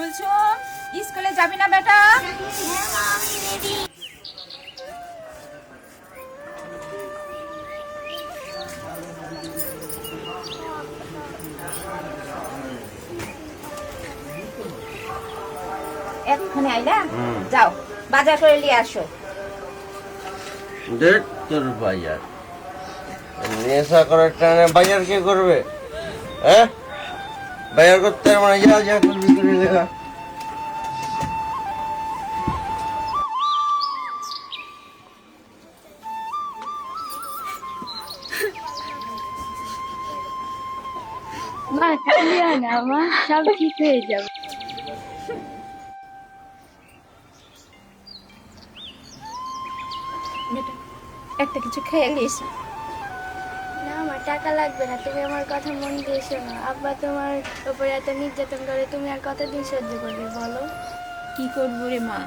কুলসুম স্কুলে যাবি না বেটা? এক্ষুনি আইলা? যাও বাজার করে নিয়ে আসো। দেখ তোর বাজার নেশা করার টানে বাজার কে করবে? হ্যাঁ? বাজার করতে মানে যা যা করবি করে লেখা মা কাঁদিও না মা সব ঠিক হয়ে যাবে। একটা কিছু খেয়ে আমার টাকা লাগবে না তুমি আমার কথা মন দিয়ে শোনো। আব্বা তোমার উপরে এত নির্যাতন করে তুমি আর কতদিন সহ্য করবে বলো? কি করব রে মা?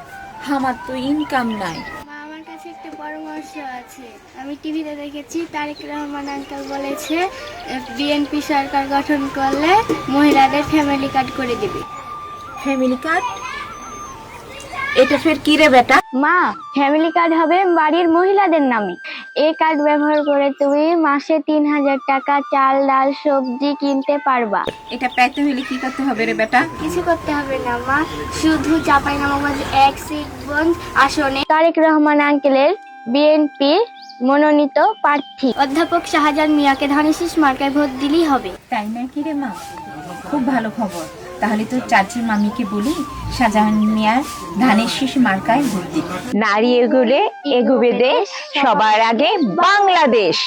আমার তো ইনকাম নাই। মা আমার কাছে একটা পরামর্শ আছে। আমি টিভিতে দেখেছি তারেক রহমান আঙ্কাল বলেছে বিএনপি সরকার গঠন করলে মহিলাদের ফ্যামিলি কার্ড করে দেবে। ফ্যামিলি কার্ড এটা ফের কি রে বেটা? মা ফ্যামিলি কার্ড হবে বাড়ির মহিলাদের নামে। এই কার্ড ব্যবহার করে তুমি মাসে তিন হাজার টাকা চাল ডাল সবজি কিনতে পারবা। এটা পাইতে হলে কি করতে হবে রে বেটা? কিছু করতে হবে না মা। শুধু চাপাই নবাবগঞ্জ এক সিটগঞ্জ আসনে। তারেক রহমান আঙ্কেলের বিএনপি মনোনীত প্রার্থী। অধ্যাপক শাহজাহান মিয়াকে ধানেশিস মার্কায় ভোট দিলেই হবে। তাই না কি রে মা? খুব ভালো খবর। তাহলে তো চাচির মামিকে বলি, শাহজাহান মিয়ার ধানের শীষ মার্কায় ভোট দিতে নারী এগুলে এগুবে দেশ, সবার আগে বাংলাদেশ।